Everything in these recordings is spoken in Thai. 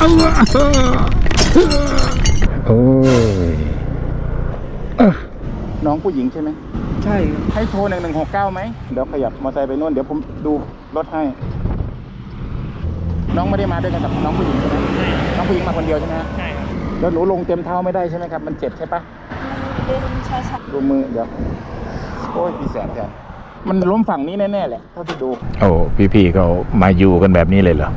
โอ้ยเอ้อน้องผู้หญิงใช่ไหมใช่ครับให้โทรหนึ่งหนึ่งหกเก้าไหมเดี๋ยวขยับมอเตอร์ไซค์ไปนู่นเดี๋ยวผมดูรถให้ น้องไม่ได้มาด้วยกันกับน้องผู้หญิงใช่ไหมน้องผู้หญิงมาคนเดียวใช่ไหมใช่ครับแล้วหนูลงเต็มเท้าไม่ได้ใช่ไหมครับมันเจ็บใช่ปะเดินช้าดูมือเดี๋ยวโอ้ยพี่แสนแทนมันล้มฝั่งนี้แน่ๆแหละเท่าที่ดูโอ้พี่ๆเขามาอยู่กันแบบนี้เลยเหรอ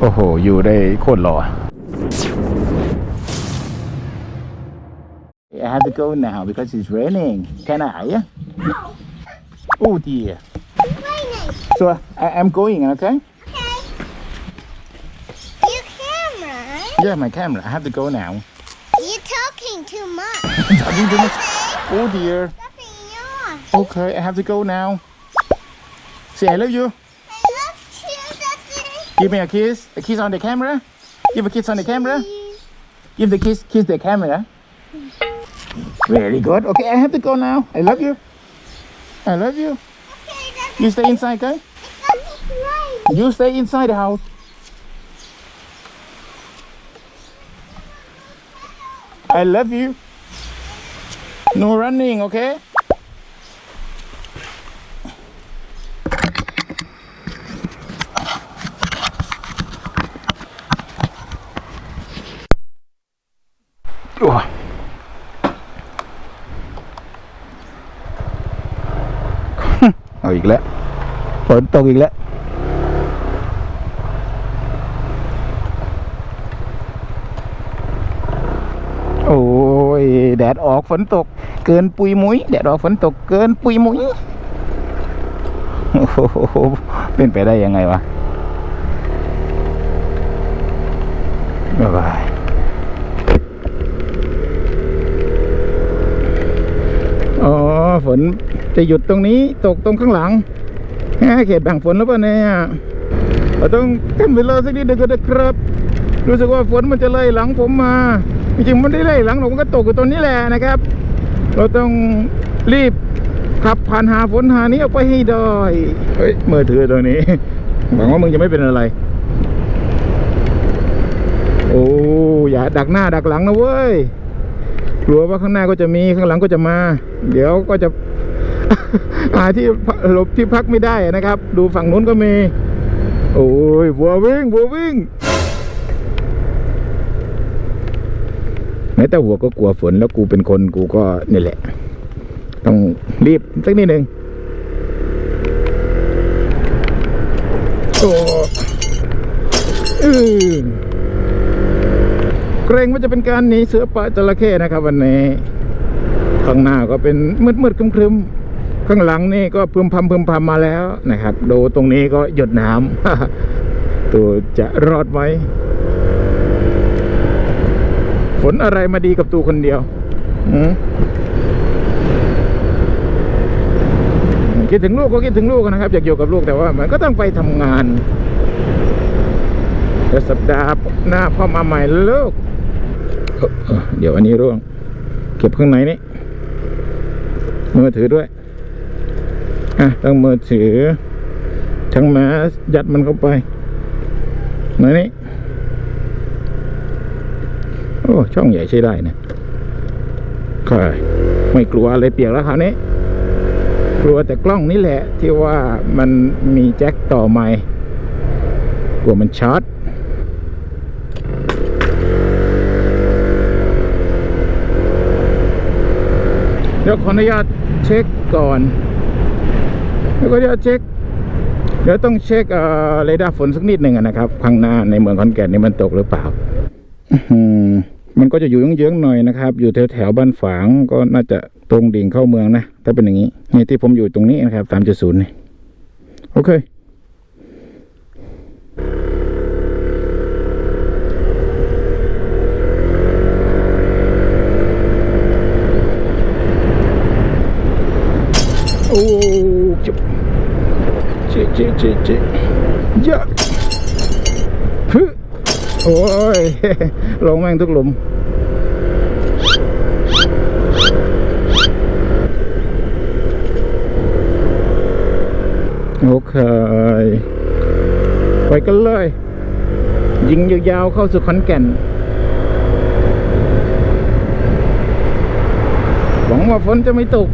โอ้โห อยู่ได้โคตรหล่อ I have to go now because it's raining. Can I? Oh dear. So I, I'm going, okay?ๆ You camera Yeah, my camera. I have to go now. You talking too much Talking too much. Oh dear. Nothing yours Okay, I have to go now. Say I love you. Give me a kiss. A kiss on the camera. Give a kiss on the camera. Give the kiss. Kiss the camera. Very good. Okay, I have to go now. I love you. I love you. Okay You stay inside, okay? You stay inside the house. I love you. No running, okay? แล้วฝนตกอีกแล้วโอ้ยแดดออกฝนตก เกินปุยมุ้ยแดดออกฝนตกเกินปุยมุ้ยโอ้โหเป็นไปได้ยังไงวะบ๊ายบายอ๋อฝน จะหยุดตรงนี้ตกตรงข้างหลังแหมเขตแบ่งฝนหรือเปล่าเนี่ยเราต้องทำเวลาสักนิดเดียวก็ได้ครับ รู้สึกว่าฝนมันจะไล่หลังผมมา จริงๆมันไม่ได้ไล่หลังหรอกมันก็ตกอยู่ตรงนี้แหละนะครับ เราต้องรีบขับผ่านหาฝนหานี้ออกไปให้ได้เฮ้ยมือถือตรงนี้หวังว่ามึงจะไม่เป็นอะไร โอ้อย่าดักหน้าดักหลังนะเว้ยกลัวว่าข้างหน้าก็จะมีข้างหลังก็จะมา เดี๋ยวก็จะ หาที่หลบที่พักไม่ได้นะครับ ดูฝั่งนู้นก็มี โอ้ยวัววิ่งวัววิ่งแม้แต่หัวก็กลัวฝนแล้วกูเป็นคนกูก็นี่แหละ ต้องรีบสักนิดหนึ่งโอ้อือเกรงว่าจะเป็นการหนีเสือป่าจระเข้นะครับ วันนี้ข้างหน้าก็เป็นมืดมืดๆครึมๆ ข้างหลังนี่ก็พึมพำพึมพำมาแล้วนะครับ ดูตรงนี้ก็หยดน้ำตัวจะรอดไหมฝนอะไรมาดีกับตัวคนเดียวอืมคิดถึงลูกก็คิดถึงลูกนะครับ อยากอยู่กับลูกแต่ว่า มันก็ต้องไปทำงานเดี๋ยวสัปดาห์หน้าพ่อมาใหม่ลูกเอ่อเอ่อเดี๋ยวอันนี้ร่วง เก็บข้างในนี้มือถือด้วย อะต้องมือถือ ทั้งแมสยัดมันเข้าไปไหนนี่โอ้ช่องใหญ่ใช้ได้นะค่ะไม่กลัวอะไรเปียกแล้วคราวนี้ กลัวแต่กล้องนี่แหละ ที่ว่ามันมีแจ็คต่อไม้กลัวมันช็อตเดี๋ยวขออนุญาตเช็คก่อน เดี๋ยวขออนุญาตเช็คเดี๋ยวต้องเช็คเอ่อเรดาร์ฝนสักนิดหนึ่งอะนะครับข้างหน้าในเมืองขอนแก่นนี่มันตกหรือเปล่าอื้อหือมันก็จะอยู่เยื้องๆหน่อยนะครับ อยู่แถวแถวๆบ้านฝางก็น่าจะตรงดิ่งเข้าเมืองนะ ถ้าเป็นอย่างนี้ นี่ที่ผมอยู่ตรงนี้นะครับสามจุดศูนย์นี่โอเคโอ้จุ๊บ เจ๊เจ๊เจ๊เจ๊ยะฮึโอ้ยลงแม่งทุกหลุมโอเค ไปกันเลย ยิงยาวๆเข้าสู่ขอนแก่น หวังว่าฝนจะไม่ตก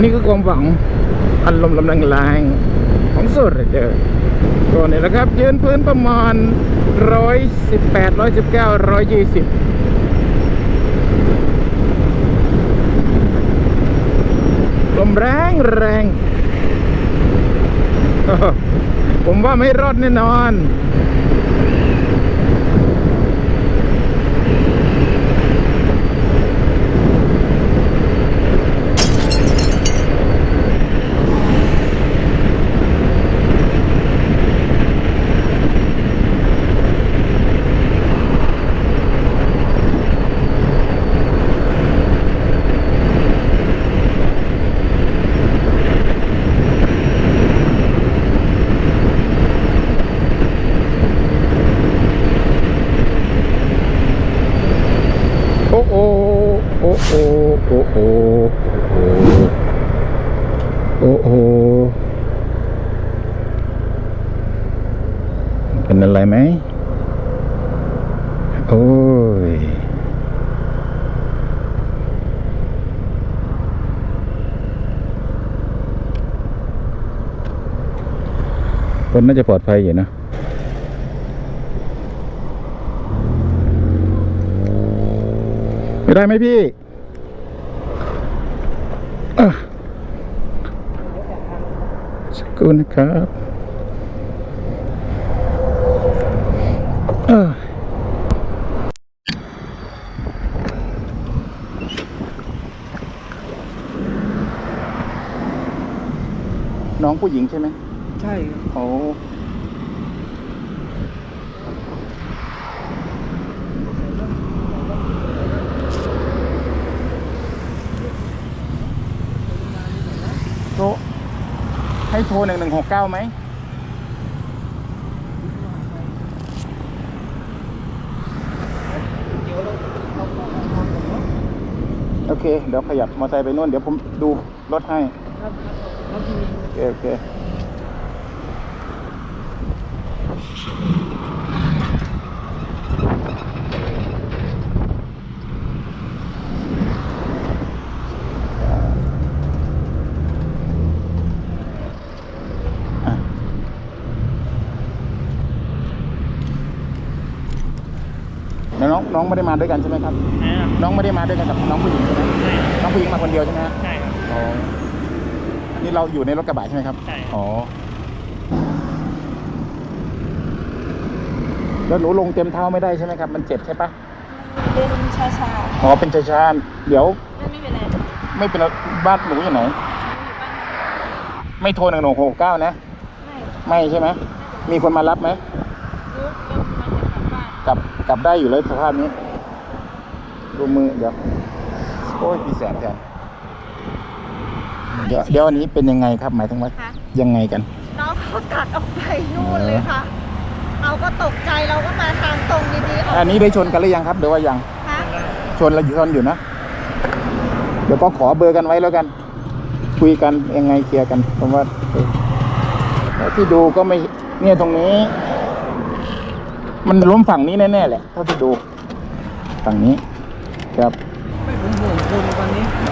นนี้คือความหวังพันลมลำแรงๆของสุดเจอก็เนี่ยแหละครับยืนพื้นประมาณร้อยสิบแปดร้อยสิบเก้าร้อยยี่สิบลมแรงแรง ผมว่าไม่รอดแน่นอน โอ้โอโอ้โอโอ้โอโอ้โอเป็น อะไรไหมโอ้ย คนน่าจะปลอดภัยอยู่นะไม่ได้ไหมพี่สักครู่นะครับอะ น้องผู้หญิงใช่ไหมใช่ครับโอ้โทรให้โทรหนึ่งหนึ่งหกเก้าไหม โอเค เดี๋ยวขยับมอเตอร์ไซค์ไปนู่น เดี๋ยวผมดูรถให้ ครับครับที่ โอเคโอเคอะแล้วน้องน้องไม่ได้มาด้วยกันใช่ไหมครับนะครับ น้องไม่ได้มาด้วยกันกับน้องผู้หญิงใช่ไหมใช่น้องผู้หญิงมาคนเดียวใช่ไหมฮะใช่ครับอ๋อ นี่เราอยู่ในรถกระบะใช่ไหมครับ ใช่อ๋อ แล้วหนูลงเต็มเท้าไม่ได้ใช่ไหมครับ มันเจ็บใช่ปะเดินช้าอ๋อ เป็นชาๆเดี๋ยวๆไม่ไม่เป็นไร ไม่เป็นไรบ้านหนูอยู่ไหน ไม่โทรหนึ่งหนึ่งหกเก้านะ ไม่ไม่ใช่ไหม มีคนมารับไหม รู้ก็มาจากกลับบ้าน กลับกลับได้อยู่เลยสภาพนี้ ดูมือเดี๋ยว โอ้ยพี่แสบแทน เดี๋ยวเดี๋ยวอันนี้เป็นยังไงครับ หมายถึงว่าคะยังไงกัน น้องเขาตัดออกไปนู่นเลยค่ะ เราก็ตกใจเราก็มาทางตรงดีๆออกอันนี้ได้ชนกันหรือยังครับหรือว่ายังคะชนแล้วอยู่ชนอยู่นะ เดี๋ยวก็ขอเบอร์กันไว้แล้วกัน คุยกันยังไงเคลียร์กันผมว่าเออแล้วที่ดูก็ไม่เนี่ยตรงนี้ มันล้มฝั่งนี้แน่ๆแหละเท่าที่ดูฝั่งนี้ ครับ ไม่ผมห่วงคนตอนนี้ข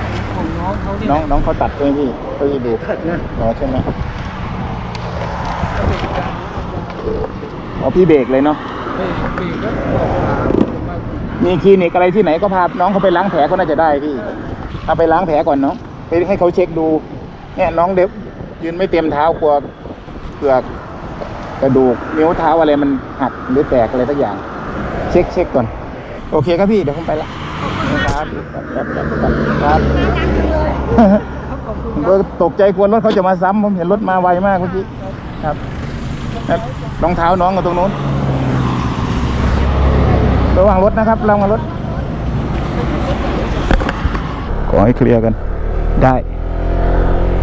องน้องเขาเนี่ยน้องน้องเขาตัดใช่ไหมพี่เท่าที่ดูขัดนะอ๋อใช่ไหมอ๋อพี่เบรกเลยเนาะเบรกเบรกแล้วบอกลามามีคลินิกอะไรที่ไหนก็พาน้องเขาไปล้างแผลก็น่าจะได้พี่เอาไปล้างแผลก่อนเนาะไปให้เขาเช็คดู เนี่ยน้องเด็บยืนไม่เต็มเท้ากลัวเปลือกกระดูกนิ้วเท้าอะไรมันหักหรือแตกอะไรสักอย่าง เช็คเช็คก่อน โอเคครับพี่เดี๋ยวผมไปละ ครับครับครับครับครับขอบคุณผมก็ตกใจกลัวรถเขาจะมาซ้ำผมเห็นรถมาไวมากเมื่อกี้ครับแล้วรองเท้าน้องกับตรงนู้นระวังรถนะครับระวังรถขอให้เคลียร์กัน ได้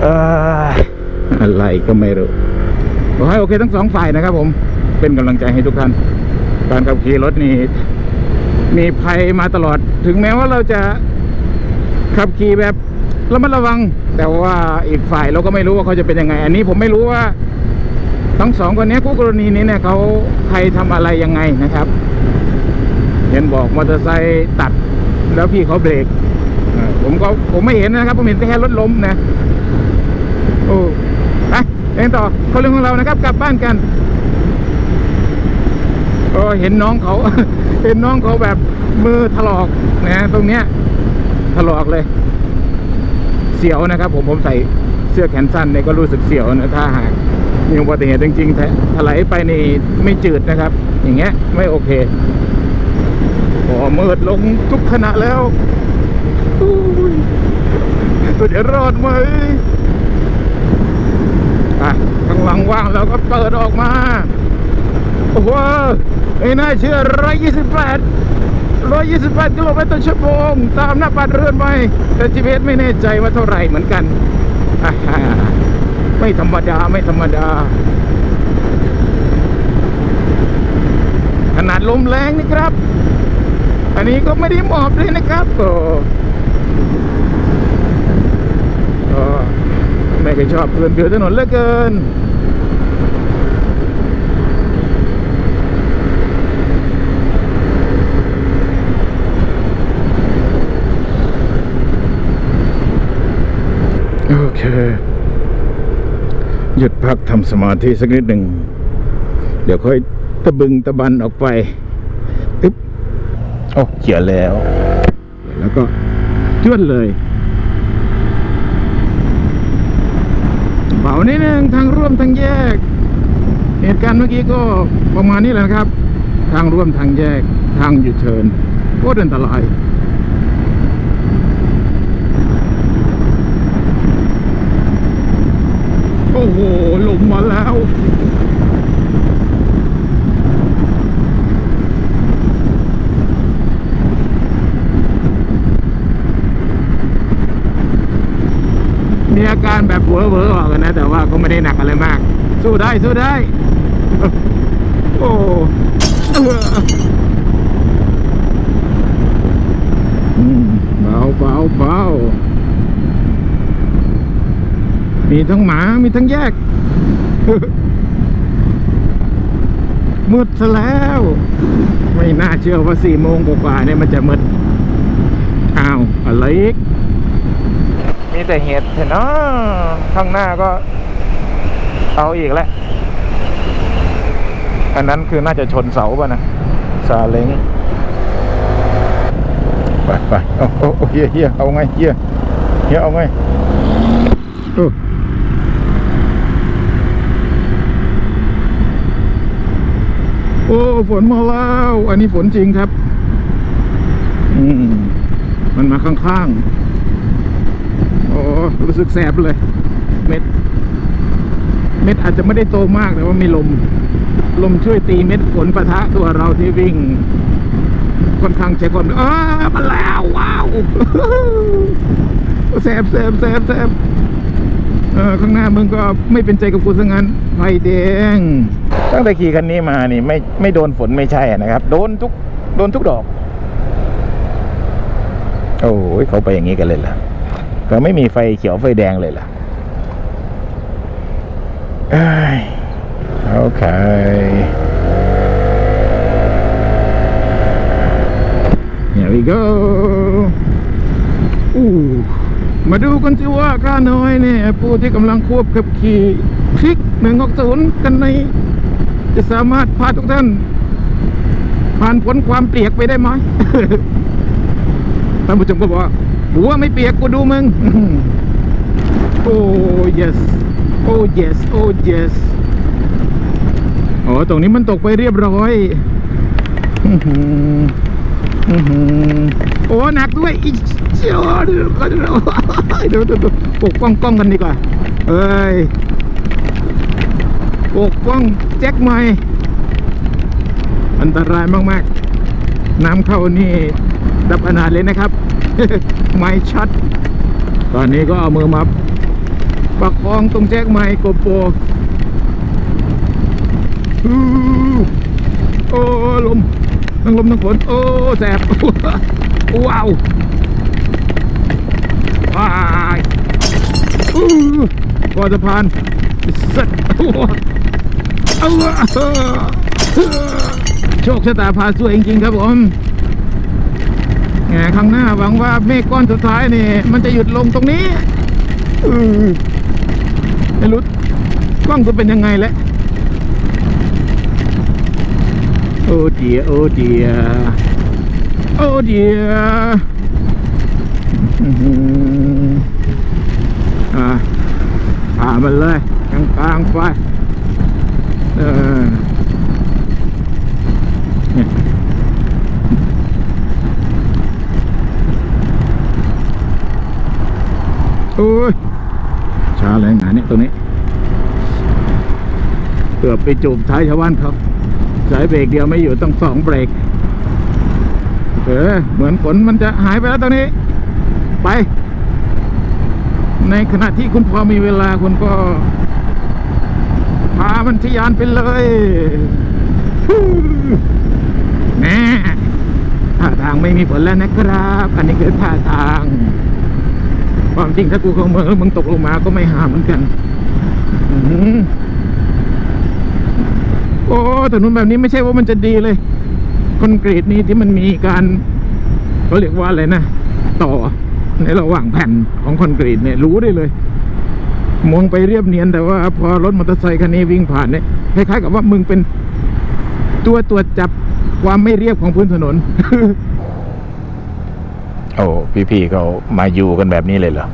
เอออะไรก็ไม่รู้ขอให้โอเคทั้งสองฝ่ายนะครับผมเป็นกำลังใจให้ทุกท่านการขับขี่รถนี่ มีภัยมาตลอด ถึงแม้ว่าเราจะขับขี่แบบระมัดระวัง แต่ว่าอีกฝ่ายเราก็ไม่รู้ว่าเขาจะเป็นยังไง อันนี้ผมไม่รู้ว่า ทั้งสองคนนี้คู่กรณีนี้เนี่ยเขาใครทำอะไรยังไงนะครับเห็นบอกมอเตอร์ไซค์ตัดแล้วพี่เขาเบรกผมก็ผมไม่เห็นนะครับ ผมเห็นแค่รถล้มนะโอ้ไปเองต่อคนเรื่องของเรานะครับ กลับบ้านกันก็เห็นน้องเขา เห็นน้องเขาแบบมือถลอกนะตรงเนี้ยถลอกเลย เสียวนะครับ ผมผมใส่เสื้อแขนสั้นเนี่ยก็รู้สึกเสียวนะถ้าหากมีอุบัติเหตุจริงๆแถลายไปนี่ไม่จืดนะครับ อย่างเงี้ย ไม่โอเคโอ้มืดลงทุกขณะแล้วอุ้ยเดี๋ยวรอดไหมอะข้างหลังว่างแล้วก็เปิดออกมา โอ้โหไม่น่าเชื่อร้อยยี่สิบแปดร้อยยี่สิบแปดกิโลเมตรต่อชั่วโมง ตามหน้าปัดเรือนไปแต่ GPS ไม่แน่ใจว่าเท่าไหร่เหมือนกัน ไม่ธรรมดาไม่ธรรมดา ขนาดลมแรงนี่ครับ อันนี้ก็ไม่ได้หมอบเลยนะครับก็ก็ไม่เคยชอบเพื่อนเดือดถนนเหลือเกิน คหยุดพักทำสมาธิสักนิดหนึ่ง เดี๋ยวค่อยตะบึงตะบันออกไปอึ๊บโอ้เขียนแล้ว แล้วก็จวดเลยเบานิดนึงทางร่วมทางแยก เหตุการณ์เมื่อกี้ก็ประมาณนี้แหละนะครับ ทางร่วมทางแยกทางยูเทิร์นโคตรอันตราย อ้โหลมมาแล้วมีอาการแบบเวอร์เวอร์ออกกันนะ แต่ว่าก็ไม่ได้หนักอะไรมาก สู้ได้ สู้ได้ โอ้เบาเบาเบา มีทั้งหมา มีทั้งแยก มืดซะแล้ว ไม่น่าเชื่อว่าสี่โมงกว่าๆเนี่ยมันจะมืด อ้าว อะไรอีก มีแต่เหตุเห็นเนาะข้างหน้าก็ เอาอีกแล้ว อันนั้นคือน่าจะชนเสาป่ะนะซาเล้งไปไปเอาเอาเอาเฮียเฮียเอาไงเฮียเฮียเอาไงโโอ้ฝนมาแล้ว อันนี้ฝนจริงครับ อืมมันมาข้างๆ โอ้รู้สึกแสบเลย เม็ด เม็ดอาจจะไม่ได้โตมากแต่ว่ามีลม ลมช่วยตีเม็ดฝนปะทะตัวเราที่วิ่ง ค่อนข้างใช้ความอ้ามาแล้วว้าวแสบแสบแสบแสบเออข้างหน้ามึงก็ไม่เป็นใจกับกูซะงั้นไฟแดง ตั้งแต่ขี่คันนี้มานี่ไม่ไม่โดนฝนไม่ใช่นะครับ โดนทุกโดนทุกดอก โอ้ยเขาไปอย่างนี้กันเลยล่ะก็ไม่มีไฟเขียวไฟแดงเลยล่ะโอเค Here we go อู้มาดูกันสิว่าข้าน้อยเนี่ยผู้ที่กำลังควบขับขี่คลิกหนึ่งออกศูนย์กันใน จะสามารถพาทุกท่าน ผ่านพ้นความเปียกไปได้ไหมท่านผู้ชมก็บอกว่ากูว่าไม่เปียกกูดูมึง โอ้ yes โอ้ yes โอ้ yes อ๋อ ตรงนี้มันตกไปเรียบร้อยอื้อหืออื้อหือโอ้หนักด้วยอีเจ้าเลยวเดี๋ยวเดี๋ยวเดี๋ยวปกป้องกล้องกันดีกว่า เอ้ย ปกป้องแจ็คใหม่อันตรายมากๆ น้ำเข้านี่ดับอนาถเลยนะครับ ไม่ชัดตอนนี้ก็เอามือมาประคองตรงแจ็คไมค์โกโปรอู้โอ้ลมทั้งลมทั้งฝนโอ้แสบว้าวว้ายอู้ก่อนสะพานสัตว์ เอาโชคชะตาพาสวยจริงๆครับผมแหมข้างหน้าหวังว่าเมฆก้อนสุดท้ายนี่มันจะหยุดลงตรงนี้ไม่รู้กล้องจะเป็นยังไงแล้วโอ้เดียโอ้เดียโอ้เดียอ่าผ่ามันเลยกลางกลางๆไป เออโอ้ยช้าแรงงานเนี่ยตรงนี้เกือบไปจูบท้ายชาวบ้านเขาสายเบรกเดียวไม่อยู่ต้องสองเบรก เออ เหมือนฝนมันจะหายไปแล้วตอนนี้ ไป ในขณะที่คุณพอมีเวลาคุณก็ มันทะยานไปเลยแน่ท่าทางไม่มีฝนแล้วนะครับ อันนี้คือท่าทาง ความจริงถ้ากูเข้าเมืองแล้วมึงตกลงมาก็ไม่หาเหมือนกันอือหือโอ้ถนนแบบนี้ไม่ใช่ว่ามันจะดีเลย คอนกรีตนี้ที่มันมีการเขาเรียกว่าอะไรนะ ต่อในระหว่างแผ่นของคอนกรีตเนี่ยรู้ได้เลย มองไปเรียบเนียนแต่ว่าพอรถมอเตอร์ไซคันนี้วิ่งผ่านเนี่ยคล้ายๆกับว่ามึงเป็นตัวตรวจจับความไม่เรียบของพื้นถนน โอ้พี่ๆเขามาอยู่กันแบบนี้เลยเหรอ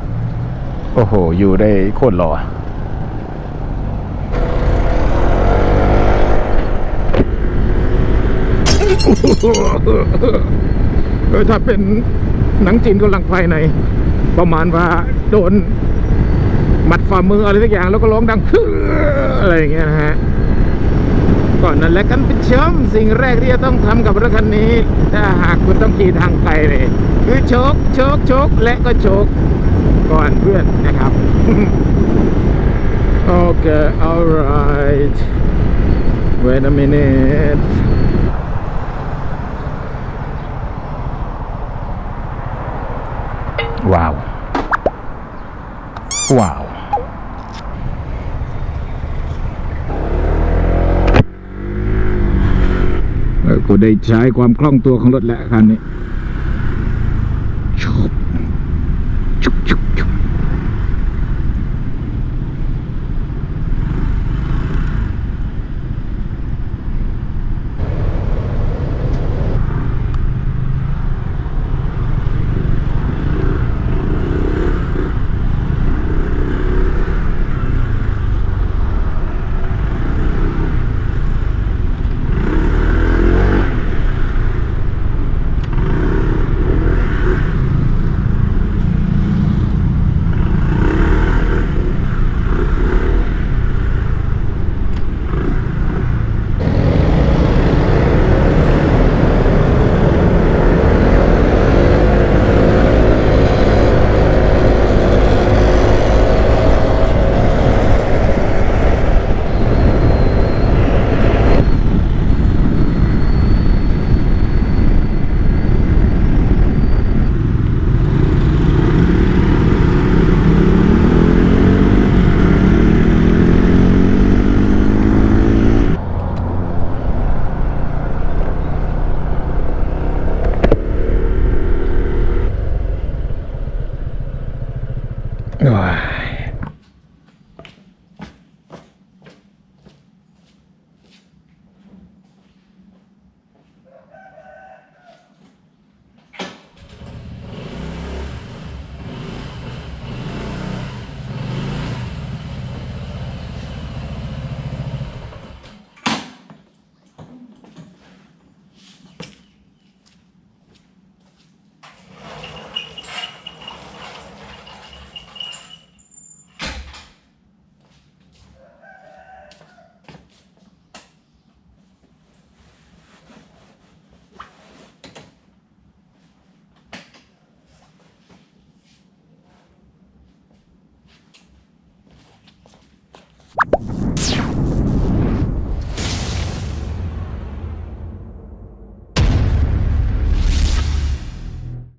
โอ้โห อยู่ได้โคตรหล่อเออถ้าเป็นหนังจีนกำลังภายใน ประมาณว่าโดนห มัดฝ่ามืออะไรสักอย่างแล้วก็ร้องดังอะไรอย่างเงี้ยนะฮะก่อนนั้นแหละกันเป็นชมสิ่งแรกที่จะต้องทำกับรถคันนี้ ถ้าหากคุณต้องขี่ทางไกลเลยคือโชกโชกโชกและก็โชกก่อนเพื่อนนะครับโอเค alright wait a minute ว้าว ว้าว เออ กูได้ใช้ความคล่องตัวของรถแล้วคันนี้